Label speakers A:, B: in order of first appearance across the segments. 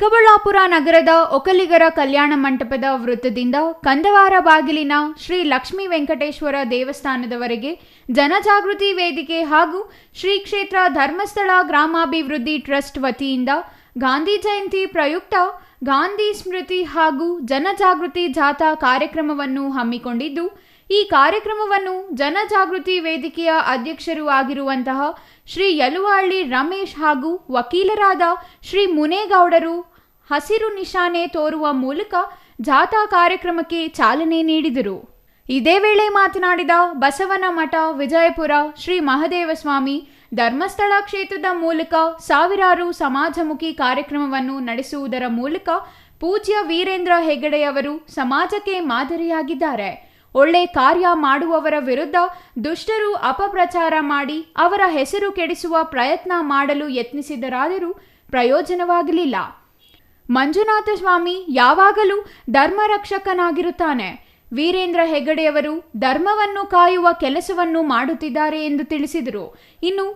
A: ಚಿಕ್ಕಬಳ್ಳಾಪುರ ನಗರದ ಒಕ್ಕಲಿಗರ ಕಲ್ಯಾಣ ಮಂಟಪದ ವೃತ್ತದಿಂದ ಕಂದವಾರ ಬಾಗಿಲಿನ ಶ್ರೀ ಲಕ್ಷ್ಮೀ ವೆಂಕಟೇಶ್ವರ ದೇವಸ್ಥಾನದವರೆಗೆ ಜನಜಾಗೃತಿ ವೇದಿಕೆ ಹಾಗೂ ಶ್ರೀ ಕ್ಷೇತ್ರ ಧರ್ಮಸ್ಥಳ ಗ್ರಾಮಾಭಿವೃದ್ಧಿ ಟ್ರಸ್ಟ್ ವತಿಯಿಂದ ಗಾಂಧಿ ಜಯಂತಿ ಪ್ರಯುಕ್ತ ಗಾಂಧಿ ಸ್ಮೃತಿ ಹಾಗೂ ಜನಜಾಗೃತಿ ಜಾಥಾ ಕಾರ್ಯಕ್ರಮವನ್ನು ಹಮ್ಮಿಕೊಂಡಿದ್ದು, ಈ ಕಾರ್ಯಕ್ರಮವನ್ನು ಜನಜಾಗೃತಿ ವೇದಿಕೆಯ ಅಧ್ಯಕ್ಷರು ಆಗಿರುವಂತಹ ಶ್ರೀ ಯಲುವಾಳ್ಳಿ ರಮೇಶ್ ಹಾಗೂ ವಕೀಲರಾದ ಶ್ರೀ ಮುನೇಗೌಡರು ಹಸಿರು ನಿಶಾನೆ ತೋರುವ ಮೂಲಕ ಜಾಥಾ ಕಾರ್ಯಕ್ರಮಕ್ಕೆ ಚಾಲನೆ ನೀಡಿದರು. ಇದೇ ವೇಳೆ ಮಾತನಾಡಿದ ಬಸವನ ಮಠ ವಿಜಯಪುರ ಶ್ರೀ ಮಹದೇವ ಸ್ವಾಮಿ ಧರ್ಮಸ್ಥಳ ಕ್ಷೇತ್ರದ ಮೂಲಕ ಸಾವಿರಾರು ಸಮಾಜಮುಖಿ ಕಾರ್ಯಕ್ರಮವನ್ನು ನಡೆಸುವುದರ ಮೂಲಕ ಪೂಜ್ಯ ವೀರೇಂದ್ರ ಹೆಗಡೆಯವರು ಸಮಾಜಕ್ಕೆ ಮಾದರಿಯಾಗಿದ್ದಾರೆ. ಒಳ್ಳೆ ಕಾರ್ಯ ಮಾಡುವವರ ವಿರುದ್ಧ ದುಷ್ಟರು ಅಪಪ್ರಚಾರ ಮಾಡಿ ಅವರ ಹೆಸರು ಕೆಡಿಸುವ ಪ್ರಯತ್ನ ಮಾಡಲು ಯತ್ನಿಸಿದರಾದರೂ ಪ್ರಯೋಜನವಾಗಲಿಲ್ಲ. ಮಂಜುನಾಥ ಸ್ವಾಮಿ ಯಾವಾಗಲೂ ಧರ್ಮರಕ್ಷಕನಾಗಿರುತ್ತಾನೆ. ವೀರೇಂದ್ರ ಹೆಗಡೆಯವರು ಧರ್ಮವನ್ನು ಕಾಯುವ ಕೆಲಸವನ್ನು ಮಾಡುತ್ತಿದ್ದಾರೆ ಎಂದು ತಿಳಿಸಿದರು. ಇನ್ನು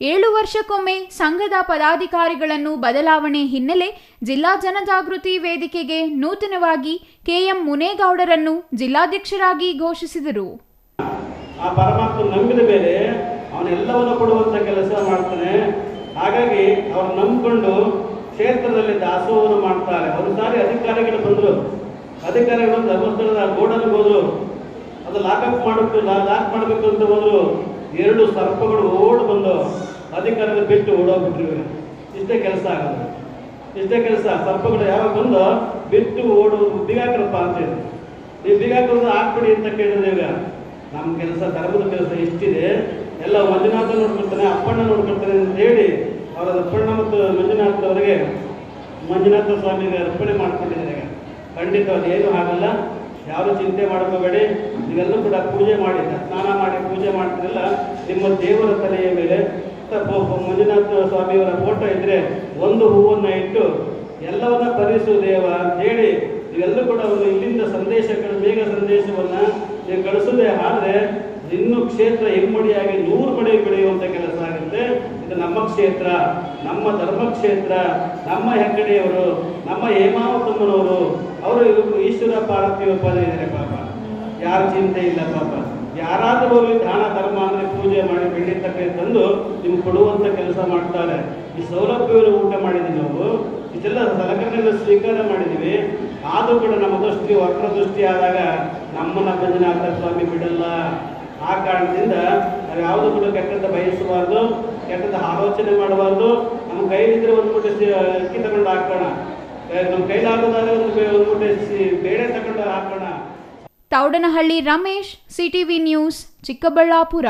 A: ಏಳು ವರ್ಷಕ್ಕೊಮ್ಮೆ ಸಂಘದ ಪದಾಧಿಕಾರಿಗಳನ್ನು ಬದಲಾವಣೆ ಹಿನ್ನೆಲೆ ಜಿಲ್ಲಾ ಜನಜಾಗೃತಿ ವೇದಿಕೆಗೆ ನೂತನವಾಗಿ ಕೆಎಂ ಮುನೇಗೌಡರನ್ನು ಜಿಲ್ಲಾಧ್ಯಕ್ಷರಾಗಿ ಘೋಷಿಸಿದರು.
B: ಆ ಪರಮಾತ್ಮ ನಂಬಿದ ಮೇಲೆ ಅವನೆಲ್ಲವನ್ನು ಕೊಡುವಂತ ಕೆಲಸ ಮಾಡ್ತಾನೆ. ಹಾಗಾಗಿ ಅವ್ರು ನಂಬಿಕೊಂಡು ಕ್ಷೇತ್ರದಲ್ಲಿ ದಾಸೋಹವನ್ನು ಮಾಡ್ತಾರೆ. ಒಂದು ಸಾರಿ ಅಧಿಕಾರಿಗಳು ಬಂದರು. ಅಧಿಕಾರಿಗಳು ಧರ್ಮಸ್ಥಳದ ಗೋಡನ್ಗೆ ಹೋದ್ರು. ಅದು ಲಾಕಪ್ ಮಾಡಬೇಕು ಲಾಕ್ ಮಾಡಬೇಕು ಅಂತ ಹೋದ್ರು. ಎರಡು ಸರ್ಪಗಳು ಓಡ್ ಬಂದು ಅಧಿಕಾರಿಗಳು ಬಿಟ್ಟು ಓಡೋಗ್ಬಿಟ್ರು ಇಷ್ಟೇ ಕೆಲಸ ಆಗೋದು. ಇಷ್ಟೇ ಕೆಲಸ. ಸರ್ಪಗಳು ಯಾವಾಗ ಬಂದು ಬಿಟ್ಟು ಓಡೋದು ಬಿಗಾಕ್ರಪ್ಪ ಅಂತ. ಈ ಬಿಗಾಕ್ರದ್ದು ಹಾಕ್ಬಿಡಿ ಅಂತ ಕೇಳಿದ್ರೆ ಈಗ ನಮ್ಮ ಕೆಲಸ ಧರ್ಮದ ಕೆಲಸ ಇಷ್ಟಿದೆ ಎಲ್ಲ ಮಂಜುನಾಥ ನೋಡ್ಕೊಳ್ತಾನೆ, ಅಪ್ಪಣ್ಣ ನೋಡ್ಕೊಳ್ತಾನೆ ಅಂತ ಹೇಳಿ ಅವರ ಅಪ್ಪಣ್ಣ ಮತ್ತು ಮಂಜುನಾಥದವರಿಗೆ ಮಂಜುನಾಥ ಸ್ವಾಮಿಗೆ ಅರ್ಪಣೆ ಮಾಡಿಕೊಂಡಿದ್ದಾರೆ ಖಂಡಿತ ಖಂಡಿತ ಅದೇನು ಆಗಲ್ಲ ಯಾರು ಚಿಂತೆ ಮಾಡ್ಕೋಬೇಡಿ. ನೀವೆಲ್ಲರೂ ಕೂಡ ಪೂಜೆ ಮಾಡಿ, ಸ್ನಾನ ಮಾಡಿ, ಪೂಜೆ ಮಾಡ್ತಿರಲ್ಲ, ನಿಮ್ಮ ದೇವರ ತಲೆಯ ಮೇಲೆ ಮಂಜುನಾಥ ಸ್ವಾಮಿಯವರ ಫೋಟೋ ಇದ್ರೆ ಒಂದು ಹೂವನ್ನು ಇಟ್ಟು ಎಲ್ಲವನ್ನ ಪರಿಸು ದೇವ ಅಂತ ಹೇಳಿ ನೀವೆಲ್ಲರೂ ಕೂಡ ಒಂದು ಇಲ್ಲಿಂದ ಸಂದೇಶಗಳು, ಬೇಗ ಸಂದೇಶವನ್ನ ನೀವು ಕಳಿಸದೆ ಆದರೆ ಇನ್ನು ಕ್ಷೇತ್ರ ಹೆಮ್ಮಡಿಯಾಗಿ ನೂರು ಮಡಿ ಆಗುತ್ತೆ ಇದು ನಮ್ಮ ಕ್ಷೇತ್ರ ನಮ್ಮ ಹೆಗ್ಗಡೆಯವರು, ನಮ್ಮ ಹೇಮಾವತಮ್ಮನವರು, ಅವರು ಇವರು ಈಶ್ವರ ಪಾರ್ವತಿ ಒಪ್ಪದ ಇದ್ದಾರೆ ಪಾಪ. ಯಾರ ಚಿಂತೆ ಇಲ್ಲ ಪಾಪ. ಯಾರಾದರೂ ದಾನ, ಧರ್ಮ ಅಂದ್ರೆ ಪೂಜೆ ಮಾಡಿ ಬೆಳ್ಳಿ ತಕ್ಕ ತಂದು ನಿಮ್ಗೆ ಕೊಡುವಂತ ಕೆಲಸ ಮಾಡ್ತಾರೆ. ಈ ಸೌಲಭ್ಯವನ್ನು ಊಟ ಮಾಡಿದ್ದೀವಿ ನಾವು. ಇದೆಲ್ಲ ಸಲಕರಣೆಗಳು ಸ್ವೀಕಾರ ಮಾಡಿದ್ದೀವಿ ಆದರೂ ಕೂಡ ನಮ್ಮ ದೃಷ್ಟಿ ವಕ್ರ ದೃಷ್ಟಿ ಆದಾಗ ನಮ್ಮನ್ನ ಮಂಜುನಾಥ ಸ್ವಾಮಿ ಬಿಡಲ್ಲ. ಆ ಕಾರಣದಿಂದ ನಾವು ಯಾವುದು ಕೂಡ ಕೆಟ್ಟದ ಬಯಸಬಾರ್ದು ಕೆಟ್ಟದ ಆಲೋಚನೆ ಮಾಡಬಾರ್ದು. ನಮ್ಮ ಕೈಲಿದ್ರೆ ಒಂದು ಮುಟ್ಟೆ ಅಕ್ಕಿ ತಗೊಂಡು ಹಾಕೋಣ. ನಮ್ಮ ಕೈಲಾಗದಾದ್ರೆ ಒಂದು ಒಂದು ಮುಟ್ಟೆ ಬೇಳೆ ತಗೊಂಡು ಹಾಕೋಣ.
A: Thaudanahalli Ramesh, CTV news, Chikkaballapur.